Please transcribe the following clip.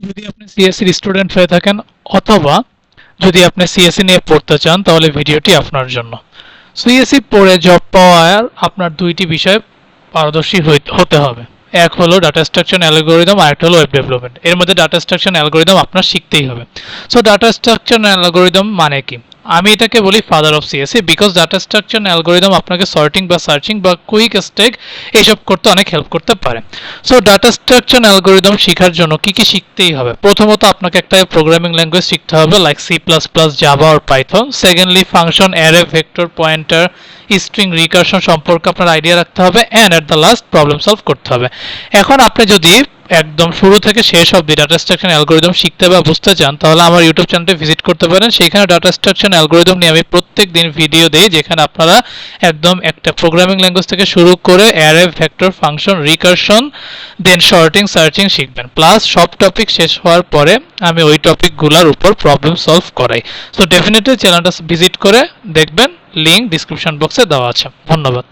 যদি আপনি সিএসসির স্টুডেন্ট হয়ে থাকেন অথবা যদি আপনি সিএসসি নিয়ে পড়তে চান, তাহলে ভিডিওটি আপনার জন্য। সিএসসি পড়ে জব পাওয়ার আপনার দুইটি বিষয়ে পারদর্শী হতে হবে। এক হলো ডাটা স্ট্রাকচার অ্যালগোরিদম আর একটা হলো ওয়েব ডেভেলপমেন্ট এর মধ্যে ডাটা স্ট্রাকচার অ্যালগোরিদম আপনার শিখতেই হবে। সো ডাটা স্ট্রাকচার অ্যালগোরিদম মানে কি? আমি এটাকে বলি father of CSC because data structure algorithm আপনাকে সর্টিং বা সার্চিং বা কুইক স্টেক এইসব করতে অনেক হেল্প করতে পারে। সো ডাটা স্ট্রাকচার অ্যালগোরিদম শেখার জন্য কি কি শিখতেই হবে? প্রথমত আপনাকে একটা প্রোগ্রামিং ল্যাঙ্গুয়েজ শিখতে হবে like C plus plus Java আর Python secondly function array vector pointer string recursion সম্পর্কে আপনার আইডিয়া রাখতে হবে। And at the last problem solve করতে হবে। এখন আপনি যদি একদম শুরু থেকে শেষ অবধি ডাটা স্ট্রাকচার অ্যালগোরিদম শিখতে বা বুঝতে চান, তাহলে আমার ইউটিউব চ্যানেলটি ভিজিট করতে পারেন। সেখানে ডাটা স্ট্রাকচার অ্যালগোরিদম নিয়ে আমি প্রত্যেক দিন ভিডিও দিই, যেখানে আপনারা একদম একটা প্রোগ্রামিং ল্যাঙ্গুয়েজ থেকে শুরু করে array vector function recursion then sorting searching শিখবেন। প্লাস সব টপিক শেষ হওয়ার পরে আমি ওই টপিকগুলোর উপর প্রবলেম সলভ করাই। সো ডেফিনেটলি চ্যানেলটা ভিজিট করে দেখবেন লিঙ্ক ডিসক্রিপশন বক্সে দেওয়া আছে। ধন্যবাদ।